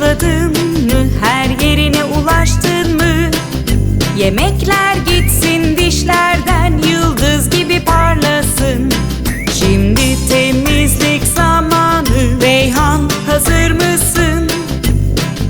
Fırçaladın mı? Her yerine ulaştın mı? Yemekler gitsin dişlerden Yıldız gibi parlasın Şimdi temizlik zamanı Reyhan hazır mısın?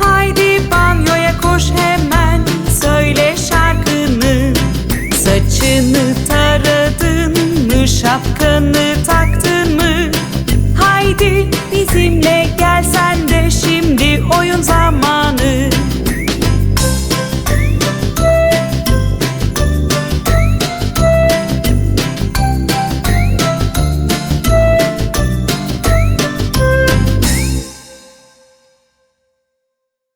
Haydi banyoya koş hemen Söyle şarkını Saçını taradın mı? Şapkanı taktın